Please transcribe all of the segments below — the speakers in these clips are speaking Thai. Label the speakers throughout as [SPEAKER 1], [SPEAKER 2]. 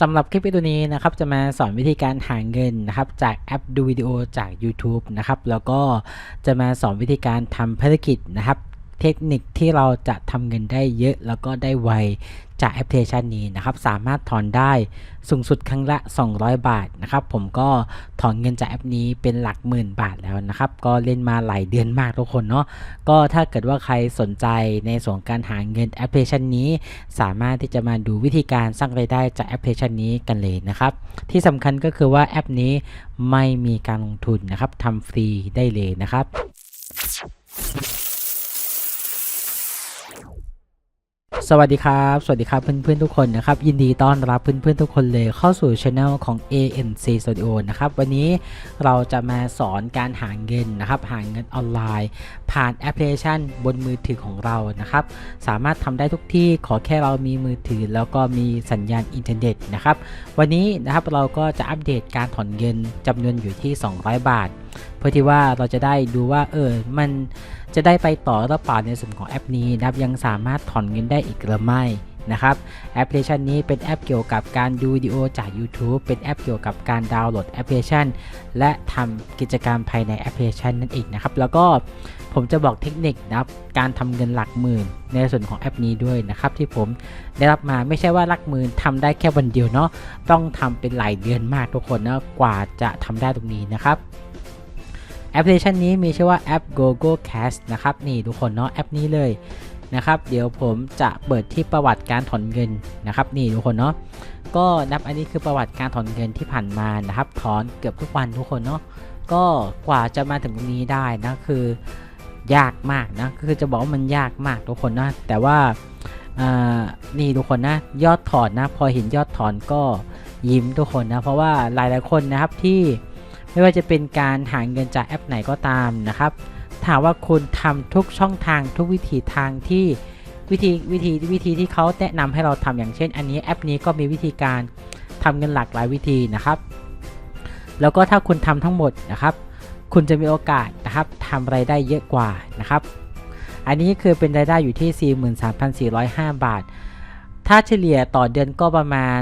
[SPEAKER 1] สำหรับคลิปวิดีโอนี้นะครับจะมาสอนวิธีการหาเงินนะครับจากแอปดูวิดีโอจาก YouTube นะครับแล้วก็จะมาสอนวิธีการทำภารกิจนะครับ เทคนิคที่เราจะทำเงินได้เยอะแล้วก็ได้ไวจากแอปพลิเคชันนี้นะครับ สามารถถอนได้สูงสุดครั้งละ 200 บาทนะครับ ผมก็ถอนเงินจากแอปนี้เป็นหลักหมื่นบาทแล้วนะครับ ก็เล่นมาหลายเดือนมากทุกคนเนาะก็ถ้าเกิดว่าใครสนใจในส่วนการหาเงินแอปพลิเคชันนี้ สามารถที่จะมาดูวิธีการสร้างรายได้จากแอปพลิเคชันนี้กันเลยนะครับ ที่สำคัญก็คือว่าแอปนี้ไม่มีการลงทุนนะครับทำฟรีได้เลยนะครับ สวัสดีครับ สวัสดีครับเพื่อนๆทุกคนนะครับ ยินดีต้อนรับเพื่อนๆทุกคนเลยเข้าสู่ช anel ของ ANC Studio นะครับ วันนี้เราจะมาสอนการหาเงินนะครับ หาเงินออนไลน์ ผ่านแอปพลิเคชันบนมือถือของเรานะครับ สามารถทำได้ทุกที่ขอแค่เรามีมือถือ แล้วก็มีสัญญาณอินเทอร์เน็ตนะครับ วันนี้นะครับเราก็จะอัปเดตการถอนเงินจำนวนอยู่ที่ 200 บาท เพื่อที่ว่าเราจะได้ดูว่าเออมันจะได้ไปต่อหรือเปล่าในส่วนของแอปนี้นะครับยังสามารถถอนเงินได้อีกหรือไม่นะครับแอปพลิเคชันนี้เป็นแอปเกี่ยวกับการดูวิดีโอจาก YouTube เป็นแอปเกี่ยวกับการดาวน์โหลดแอปพลิเคชัน และทำกิจกรรมภายในแอปพลิเคชันนั่นเองนะครับแล้วก็ผมจะบอกเทคนิคนะครับการทำเงินหลักหมื่น ในส่วนของแอปนี้ด้วยนะครับที่ผมได้รับมาไม่ใช่ว่าหลักหมื่นทำได้แค่วันเดียวเนาะต้องทำเป็นหลายเดือนมากทุกคนนะกว่าจะทำได้ตรงนี้นะครับ แอปพลิเคชันนี้มีชื่อว่าแอป GoGo Cash นะครับนี่ทุกคนเนาะแอปนี้เลยนะครับเดี๋ยวผมจะเปิดที่ประวัติการถอนเงินนะครับนี่ทุกคนเนาะก็นับอันนี้คือประวัติการถอนเงินที่ผ่านมานะครับถอนเกือบทุกวันทุกคนเนาะก็กว่าจะมาถึงตรงนี้ได้นะคือยากมากนะคือจะบอกว่ามันยากมากทุกคนนะแต่ว่าอ่านี่ทุกคนนะยอดถอนนะพอเห็นยอดถอนก็ยิ้มทุกคนนะเพราะว่าหลายๆคนนะครับที่ ไม่ว่าจะเป็นการหาเงินจากแอปไหนก็ตามนะครับถามว่าคุณทำทุกช่องทางทุกวิธีทางที่วิธีวิธีวิธีที่เขาแนะนำให้เราทำอย่างเช่น อันนี้แอปนี้ก็มีวิธีการทำเงินหลากหลายวิธีนะครับ แล้วก็ถ้าคุณทำทั้งหมดนะครับ คุณจะมีโอกาสนะครับทำรายได้เยอะกว่านะครับ อันนี้คือเป็นรายได้อยู่ที่ 43,405 บาท ถ้าเฉลี่ยต่อเดือนก็ประมาณ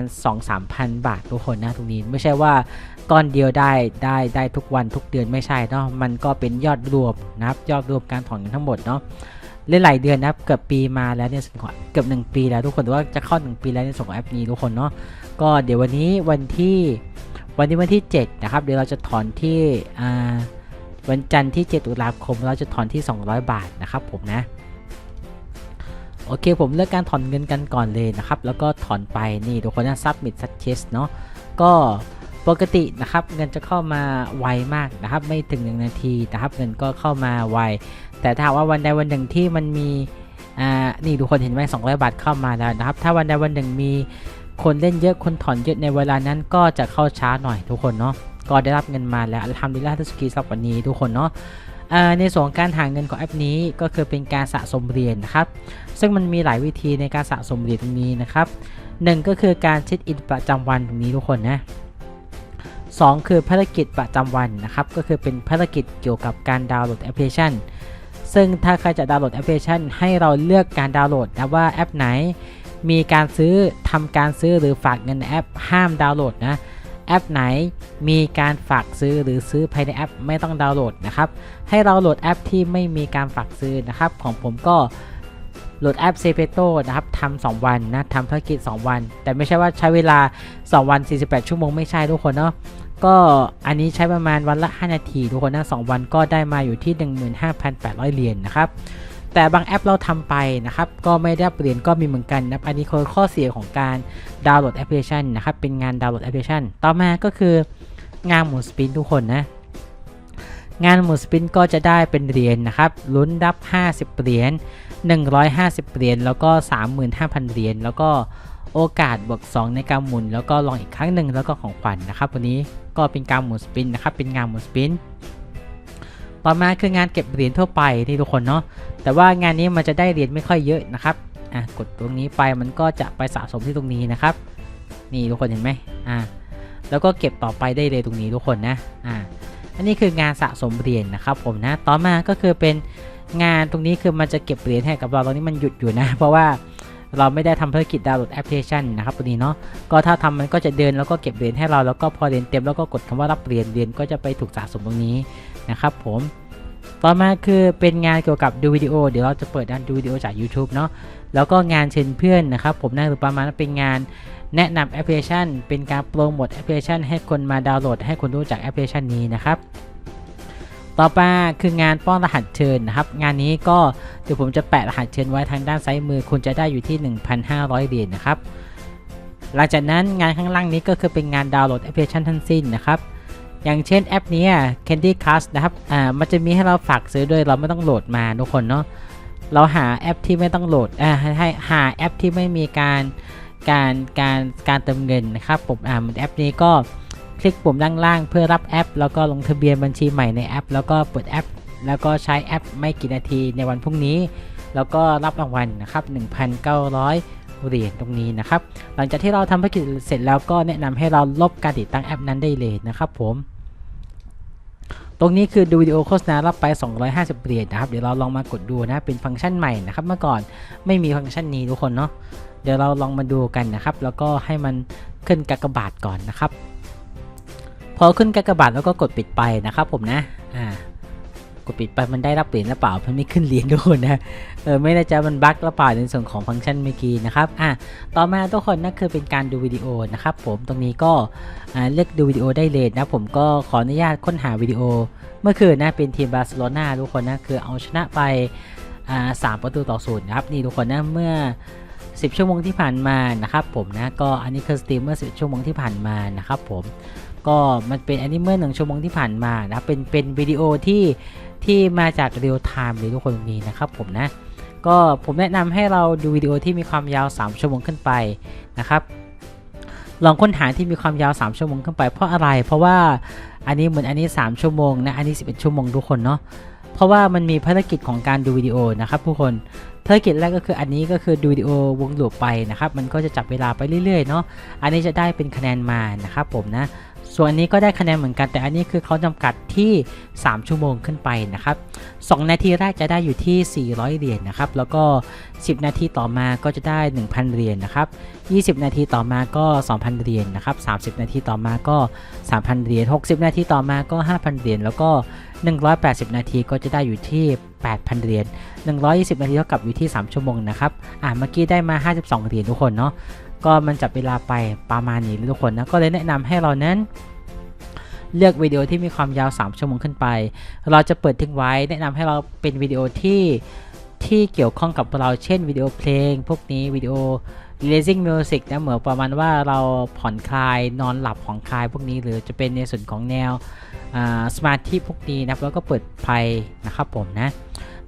[SPEAKER 1] 2-3,000บาททุกคนนะตรงนี้ไม่ใช่ว่าก้อนเดียวได้ได้ได้ทุกวันทุกเดือนไม่ใช่เนาะมันก็เป็นยอดรวมนะครับยอดรวมการถอนเงินทั้งหมดเนาะเล่นหลายเดือนนะครับเกือบปีมาแล้วเนี่ยส่วนของเกือบ1 ปีแล้วทุกคนแต่ว่าจะเข้า 1 ปีแล้วในส่วนของแอปนี้ทุกคนเนาะก็เดี๋ยววันนี้วันที่วันนี้วันที่ 7 นะครับ เดี๋ยวเราจะถอนที่วันจันทร์ที่ 7 ตุลาคม เราจะถอนที่ 200 บาทนะครับผมนะ โอเคผมเลือกการถอนเงินกันก่อนเลยนะครับ แล้วก็ถอนไปนี่ทุกคนนะ submit success เนาะก็ปกตินะครับเงินจะเข้ามาไวมากนะครับไม่ถึง 1 นาทีนะครับเงินก็เข้ามาไว แต่ถ้าว่าวันใดวันหนึ่งที่มันมีอ่านี่ทุกคนเห็นไหม200 บาทเข้ามาแล้วนะครับ ถ้าวันใดวันหนึ่งมีคนเล่นเยอะคนถอนเยอะในเวลานั้นก็จะเข้าช้าหน่อยทุกคนเนาะก็ได้รับเงินมาแล้วทำดีล้วทุสกีสำหรับวันนี้ทุกคนเนาะในส่วนการหาเงินของแอปนี้ก็คือเป็นการสะสมเหรียญนะครับ ซึ่งมันมีหลายวิธีในการสะสมเหรียญตรงนี้นะครับหนึ่งก็คือการเช็คอินประจำวันตรงนี้ทุกคนนะสองคือภารกิจประจำวันนะครับ ก็คือเป็นภารกิจเกี่ยวกับการดาวน์โหลดแอปพลิเคชัน ซึ่งถ้าใครจะดาวน์โหลดแอปพลิเคชัน ให้เราเลือกการดาวน์โหลดนะว่าแอปไหน มีการซื้อทำการซื้อหรือฝากเงินในแอป ห้ามดาวน์โหลดนะแอปไหนมีการฝากซื้อหรือซื้อภายในแอปไม่ต้องดาวน์โหลดนะครับ ให้เราโหลดแอปที่ไม่มีการฝากซื้อนะครับ ของผมก็ โหลดแอปเซเปโตนะครับทำ2วันนะทำภารกิจ 2 วัน แต่ไม่ใช่ว่าใช้เวลา 2 วัน 48 ชั่วโมงไม่ใช่ทุกคนเนาะก็อันนี้ใช้ประมาณวันละ 5 นาทีทุกคนนะ2วันก็ได้มาอยู่ที่ 15,800 เหรียญนนะครับแต่บางแอปเราทำไปนะครับ ก็ไม่ได้เหรียญก็มีเหมือนกันนะอันนี้คือข้อเสียของการดาวน์โหลดแอปพลิเคชันนะครับเป็นงานดาวน์โหลดแอปพลิเคชัน ต่อมาก็คืองานหมุนสปินทุกคนนะ งานหมุนสปินก็จะได้เป็นเหรียญนะครับลุ้นรับ 50 เหรียญ 150 เหรียญ แล้วก็ 35,000 เหรียญ แล้วก็โอกาสบวก 2 ในการหมุน แล้วก็ลองอีกครั้งหนึ่งแล้วก็ของขวัญนนะครับ วันนี้ก็เป็นการหมุนสปินนะครับ เป็นงานหมุนสปิน ต่อมาคืองานเก็บเหรียญทั่วไปนี่ทุกคนเนาะ แต่ว่างานนี้มันจะได้เหรียญไม่ค่อยเยอะนะครับ อะกดตรงนี้ไปมันก็จะไปสะสมที่ตรงนี้นะครับ นี่ทุกคนเห็นไหมอ่าแล้วก็เก็บต่อไปได้เลยตรงนี้ทุกคนนะ อ่า อันนี้คืองานสะสมเหรียญนะครับผมนะ ต่อมาก็คือเป็นงานตรงนี้คือมันจะเก็บเหรียญให้กับเราตอนนี้มันหยุดอยู่นะ เพราะว่าเราไม่ได้ทำภารกิจดาวน์โหลดแอปพลิเคชันนะครับตัวนี้เนาะก็ถ้าทำมันก็จะเดินแล้วก็เก็บเหรียญให้เราแล้วก็พอเหรียญเต็มแล้วก็กดคำว่ารับเหรียญเหรียญก็จะไปถูกสะสมตรงนี้นะครับผมต่อมาคือเป็นงานเกี่ยวกับดูวิดีโอเดี๋ยวเราจะเปิดด้านดูวิดีโอจาก YouTube เนาะแล้วก็งานเชิญเพื่อนนะครับผมนั่นคือประมาณเป็นงาน แนะนำแอปพลิเคชัน เป็นการโปรโมทแอปพลิเคชัน ให้คนมาดาวน์โหลด ให้คนรู้จักแอปพลิเคชันนี้นะครับ ต่อไปคืองานป้อนรหัสเชิญนะครับ งานนี้ก็เดี๋ยวผมจะแปะรหัสเชิญไว้ทางด้านซ้ายมือ คุณจะได้อยู่ที่ 1,500เหรียญนะครับ หลังจากนั้นงานข้างล่างนี้ก็คือเป็นงานดาวน์โหลดแอปพลิเคชันทั้งสิ้นนะครับอย่างเช่นแอปนี้ Candy Crush นะครับ อ่า มันจะมีให้เราฝากซื้อด้วยเราไม่ต้องโหลดมาทุกคนเนาะ เราหาแอปที่ไม่ต้องโหลด อ่า ให้หาแอปที่ไม่มีการ การการการเติมเงินนะครับผมอ่ามือนแอปนี้ก็คลิกปุ่มด้านล่างเพื่อรับแอป แล้วก็ลงทะเบียนบัญชีใหม่ในแอป แล้วก็เปิดแอป แล้วก็ใช้แอปไม่กี่นาทีในวันพรุ่งนี้ แล้วก็รับรางวัลนะครับ 1,900 เหรียญตรงนี้นะครับ หลังจากที่เราทำภารกิจเสร็จแล้วก็แนะนำให้เราลบการติดตั้งแอปนั้นได้เลยนะครับผม ตรงนี้คือดูวิดีโอโฆษณารับไป 250 เหรียญนะครับ เดี๋ยวเราลองมากดดูนะ เป็นฟังก์ชันใหม่นะครับ เมื่อก่อนไม่มีฟังก์ชันนี้ทุกคนเนาะ เดี๋ยวเราลองมาดูกันนะครับ แล้วก็ให้มันขึ้นกากบาทก่อนนะครับ พอขึ้นกากบาทแล้วก็กดปิดไปนะครับ ผมนะอ่ากดปิดไปมันได้รับเหรียญหรือเปล่ามันไม่ขึ้นเหรียญทุกคนนะเออไม่แน่ใจมันบั๊กหรือเปล่าในส่วนของฟังก์ชันเมื่อกี้นะครับอะต่อมาทุกคนนั่นคือเป็นการดูวิดีโอนะครับ ผมตรงนี้ก็อ่าเลือกดูวิดีโอได้เลยนะผมก็ขออนุญาตค้นหาวิดีโอ เมื่อคืนนะเป็นทีมบาร์เซโลนาทุกคนนะคือเอาชนะไปอ่าสามประตูต่อศูนย์นะครับนี่ทุกคนนะเมื่อ 10 ชั่วโมงที่ผ่านมานะครับผมนะก็อันนี้คือสตรีมเมื่อ10 ชั่วโมงที่ผ่านมานะครับผมก็มันเป็นอันนี้เมื่อหนึ่งชั่วโมงที่ผ่านมานะเป็นเป็นวิดีโอที่ที่มาจากเรียลไทม์เลยทุกคนมีนะครับผมนะก็ผมแนะนำให้เราดูวิดีโอที่มีความยาว 3 ชั่วโมงขึ้นไปนะครับลองค้นหาที่มีความยาว 3 ชั่วโมงขึ้นไปเพราะอะไร เพราะว่าอันนี้เหมือนอันนี้ 3 ชั่วโมงนะอันนี้ 11 ชั่วโมงทุกคนเนาะ ราะว่ามันมีภารกิจของการดูวิดีโอนะครับทุกคนภารกิจแรกก็คืออันนี้ก็คือดูวิดีโอวงลูปไปนะครับ มันก็จะจับเวลาไปเรื่อยๆเนาะอันนี้จะได้เป็นคะแนนมานะครับผมนะ ส่วนอันนี้ก็ได้คะแนนเหมือนกันแต่อันนี้คือเขาจำกัดที่ 3 ชั่วโมงขึ้นไปนะครับ 2 นาทีแรกจะได้อยู่ที่ 400 เหรียญนะครับ แล้วก็ 10 นาทีต่อมาก็จะได้ 1,000 เหรียญนะครับ 20 นาทีต่อมาก็ 2,000 เหรียญนะครับ 30 นาทีต่อมาก็ 3,000 เหรียญ 60 นาทีต่อมาก็ 5,000 เหรียญ แล้วก็ 180 นาทีก็จะได้อยู่ที่ 8,000 เหรียญ 120 นาทีเท่ากับอยู่ที่ 3 ชั่วโมงนะครับ อ่าเมื่อกี้ได้มา 52เหรีทุกคนเนาะ ก็มันจับเวลาไปประมาณนี้ทุกคนนะ ก็เลยแนะนำให้เรานั้น เลือกวิดีโอที่มีความยาว 3 ชั่วโมงขึ้นไป เราจะเปิดทิ้งไว้ แนะนำให้เราเป็นวิดีโอที่ที่เกี่ยวข้องกับเราเช่นวิดีโอเพลง พวกนี้วิดีโอ releasing music นะเหมือนประมาณว่าเราผ่อนคลายนอนหลับผ่อนคลายพวกนี้หรือจะเป็นในส่วนของแนวสมาธิพวกนี้นะครับแล้วก็เปิดไฟนะครับผมนะ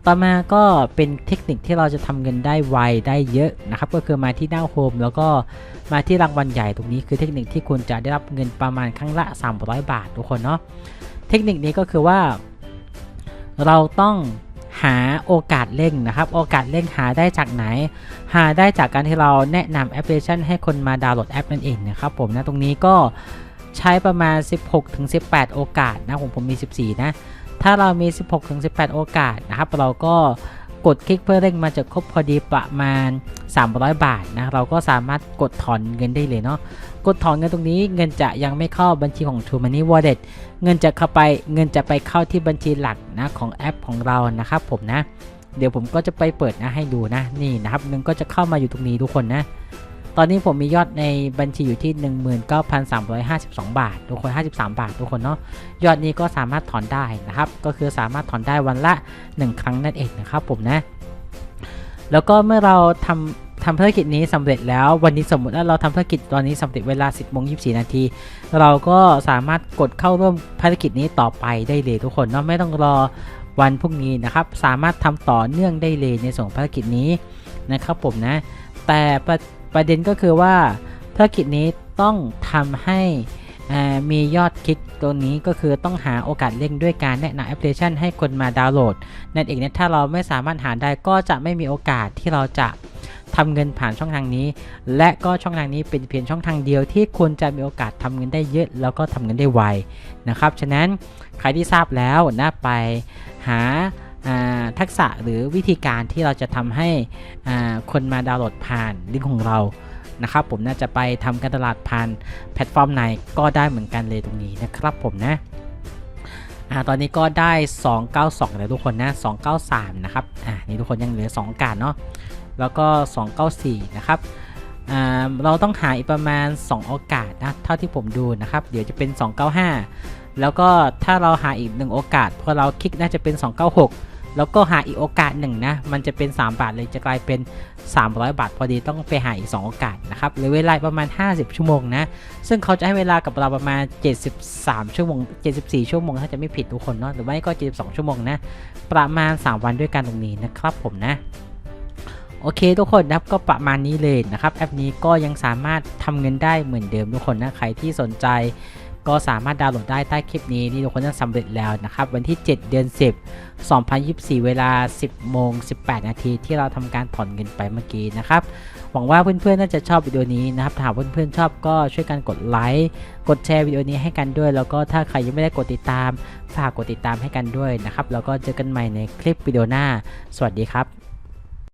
[SPEAKER 1] ต่อมาก็เป็นเทคนิคที่เราจะทำเงินได้ไวได้เยอะนะครับ ก็คือมาที่หน้าโฮมแล้วก็มาที่รางวัลใหญ่ตรงนี้คือเทคนิคที่คุณจะได้รับเงินประมาณครั้งละ 300 บาททุกคนเนาะเทคนิคนี้ก็คือว่า เราต้องหาโอกาสเร่งนะครับ โอกาสเร่งหาได้จากไหน หาได้จากการที่เราแนะนำแอปพลิเคชันให้คนมาดาวน์โหลดแอปนั่นเองนะครับผมนะตรงนี้ก็ใช้ประมาณ 16-18 โอกาสนะผมผมมี 14 นะ ถ้าเรามี 16-18 โอกาสนะครับ เราก็กดคลิกเพื่อเร่งมาจะครบพอดีประมาณ 300 บาทนะเราก็สามารถกดถอนเงินได้เลยเนาะกดถอนเงินตรงนี้เงินจะยังไม่เข้าบัญชีของ True Money Wallet เงินจะเข้าไปเงินจะไปเข้าที่บัญชีหลักนะของแอปของเรานะครับผมนะ เดี๋ยวผมก็จะไปเปิดนะให้ดูนะนี่นะครับเงินก็จะเข้ามาอยู่ตรงนี้ทุกคนนะ ตอนนี้ผมมียอดในบัญชีอยู่ที่ 19,352 บาท ทุกคน 53 บาท ทุกคนเนาะ ยอดนี้ก็สามารถถอนได้นะครับ ก็คือสามารถถอนได้วันละ 1 ครั้งนั่นเองนะครับผมนะ แล้วก็เมื่อเราทำทำภารกิจนี้สำเร็จแล้ววันนี้สมมติว่าเราทำภารกิจตอนนี้สำเร็จเวลา 10โมง24 นาที เราก็สามารถกดเข้าร่วมภารกิจนี้ต่อไปได้เลยทุกคนเนาะไม่ต้องรอวันพรุ่งนี้นะครับ สามารถทำต่อเนื่องได้เลยในส่วนภารกิจนี้นะครับผมนะ แต่ ประเด็นก็คือว่าภารกิจนี้ต้องทำให้มียอดคลิกตัวนี้ก็คือต้องหาโอกาสเร่งด้วยการแนะนำแอปพลิเคชันให้คนมาดาวน์โหลด นั่นเองนะถ้าเราไม่สามารถหาได้ก็จะไม่มีโอกาสที่เราจะทำเงินผ่านช่องทางนี้ และก็ช่องทางนี้เป็นเพียงช่องทางเดียวที่คุณจะมีโอกาสทำเงินได้เยอะ แล้วก็ทำเงินได้ไวนะครับ ฉะนั้นใครที่ทราบแล้วนะไปหา ทักษะหรือวิธีการที่เราจะทำให้คนมาดาวน์โหลดผ่านลิงก์ของเรานะครับผมน่าจะไปทำการตลาดผ่านแพลตฟอร์มไหนก็ได้เหมือนกันเลยตรงนี้นะครับผมนะอ่าตอนนี้ก็ได้ 292 แล้วทุกคนนะ 293 นะครับอ่านี่ทุกคนยังเหลือ 2 การเนาะแล้วก็ 294 นะครับอ่าเราต้องหาอีกประมาณ 2 โอกาสนะเท่าที่ผมดูนะครับ เดี๋ยวจะเป็น 295 แล้วก็ถ้าเราหาอีก 1 โอกาสพอเราคลิกน่าจะเป็น 296 แล้วก็หาอีกโอกาสหนึ่งนะมันจะเป็น 3 บาทเลยจะกลายเป็น 300 บาทพอดีต้องไปหาอีก 2 โอกาสนะครับหรือเวลาประมาณ 50 ชั่วโมงนะซึ่งเขาจะให้เวลากับเราประมาณ 73 ชั่วโมง 74 ชั่วโมงถ้าจะไม่ผิดทุกคนเนาะหรือไม่ก็ 72 ชั่วโมงนะประมาณ 3 วันด้วยกันตรงนี้นะครับผมนะโอเคทุกคนนะครับก็ประมาณนี้เลยนะครับแอปนี้ก็ยังสามารถทำเงินได้เหมือนเดิมทุกคนนะใครที่สนใจ ก็สามารถดาวน์โหลดได้ใต้คลิปนี้นี่ทุกคนจะสำเร็จแล้วนะครับ วันที่ 7 เดือน 10 2024 เวลา 10โมง18 นาทีที่เราทำการถอนเงินไปเมื่อกี้นะครับ หวังว่าเพื่อนๆน่าจะชอบวิดีโอนี้นะครับถ้าหากเพื่อนๆชอบก็ช่วยกันกดไลค์กดแชร์วิดีโอนี้ให้กันด้วย แล้วก็ถ้าใครยังไม่ได้กดติดตามฝากกดติดตามให้กันด้วยนะครับแล้วก็เจอกันใหม่ในคลิปวิดีโอหน้า สวัสดีครับ